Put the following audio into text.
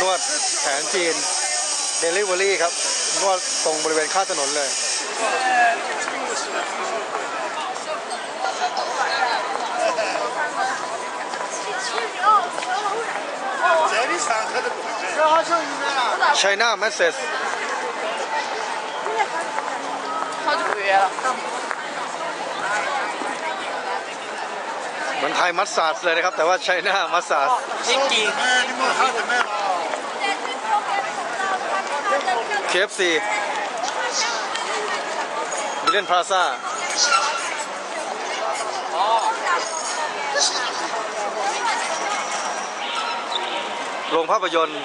นวดแผนจีนเดลิเวอรี่ครับ นวดตรงบริเวณข้างถนนเลย 这里上海的不这好像应该啊。 China Message 好几个月了。 เหมือนไทยมัสซาสเลยนะครับ แต่ว่า China มัสซาส 你给，哎，你们还得买了。 KFC มิเลนพลาซ่า โรงภาพยนตร์